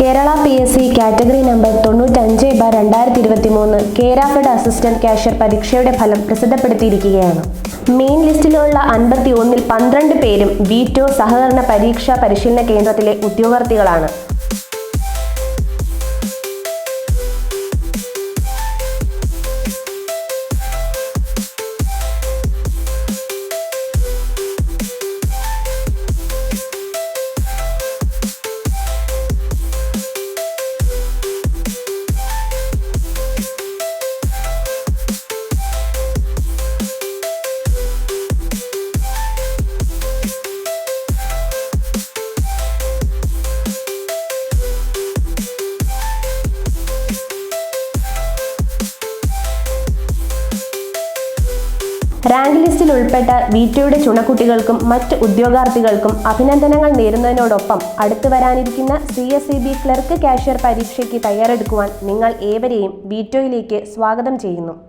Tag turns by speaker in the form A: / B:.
A: Kerala P S C category number തൊണ്ണൂറ്റഞ്ച് bar രണ്ടായിരത്തി ഇരുപത്തി മൂന്ന് കേരാഫെഡ് അസിസ്റ്റന്റ് കാഷ്യർ പരീക്ഷയുടെ ഫലം പ്രസിദ്ധപ്പെടുത്തിയിരിക്കുകയാണ്. മെയിൻ ലിസ്റ്റിലുള്ള അൻപത്തി ഒന്നിൽ പന്ത്രണ്ട് പേരും വീറ്റോ സഹകരണ പരീക്ഷാ പരിശീലന കേന്ദ്രത്തിലെ ഉദ്യോഗാർത്ഥികളാണ്. റാങ്ക് ലിസ്റ്റിൽ ഉൾപ്പെട്ട വീറ്റോയുടെ ചുണക്കുട്ടികൾക്കും മറ്റ് ഉദ്യോഗാർത്ഥികൾക്കും അഭിനന്ദനങ്ങൾ നേരുന്നതിനോടൊപ്പം അടുത്തു വരാനിരിക്കുന്ന C S E B clerk cashier പരീക്ഷയ്ക്ക് തയ്യാറെടുക്കുവാൻ നിങ്ങൾ ഏവരെയും വീറ്റോയിലേക്ക് സ്വാഗതം ചെയ്യുന്നു.